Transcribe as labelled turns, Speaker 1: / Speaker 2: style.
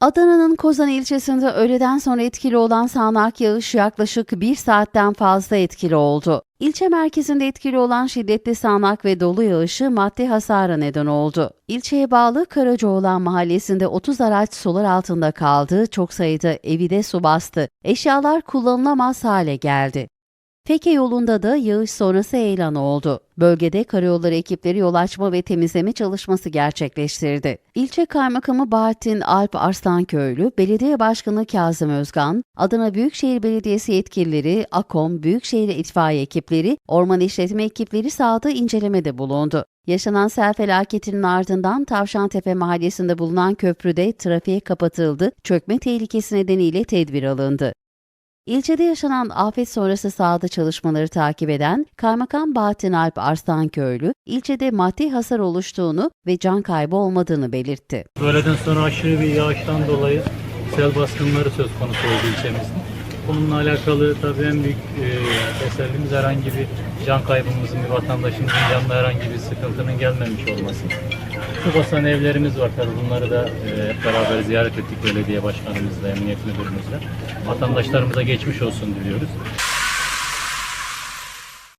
Speaker 1: Adana'nın Kozan ilçesinde öğleden sonra etkili olan sağanak yağış yaklaşık bir saatten fazla etkili oldu. İlçe merkezinde etkili olan şiddetli sağanak ve dolu yağışı maddi hasara neden oldu. İlçeye bağlı Karacaoğlan mahallesinde 30 araç sular altında kaldı, çok sayıda evi de su bastı. Eşyalar kullanılamaz hale geldi. Feke yolunda da yağış sonrası heyelan oldu. Bölgede karayolları ekipleri yol açma ve temizleme çalışması gerçekleştirdi. İlçe Kaymakamı Bahattin Alp Arslanköylü, Belediye Başkanı Kazım Özgan, Adana Büyükşehir Belediyesi yetkilileri, AKOM, Büyükşehir İtfaiye ekipleri, orman işletme ekipleri sahada incelemede bulundu. Yaşanan sel felaketinin ardından Tavşantepe mahallesinde bulunan köprüde trafiğe kapatıldı, çökme tehlikesi nedeniyle tedbir alındı. İlçede yaşanan afet sonrası sahada çalışmaları takip eden Kaymakam Bahattin Alp Arslanköylü, ilçede maddi hasar oluştuğunu ve can kaybı olmadığını belirtti.
Speaker 2: Öğleden sonra aşırı bir yağıştan dolayı sel baskınları söz konusu oldu ilçemizde. Bununla alakalı tabii en büyük e, tesellimiz herhangi bir can kaybımızın, bir vatandaşımızın canına herhangi bir sıkıntının gelmemiş olması. Su basan evlerimiz var tabii bunları da e, hep beraber ziyaret ettik belediye başkanımızla, emniyet müdürümüzle. Vatandaşlarımıza geçmiş olsun diliyoruz.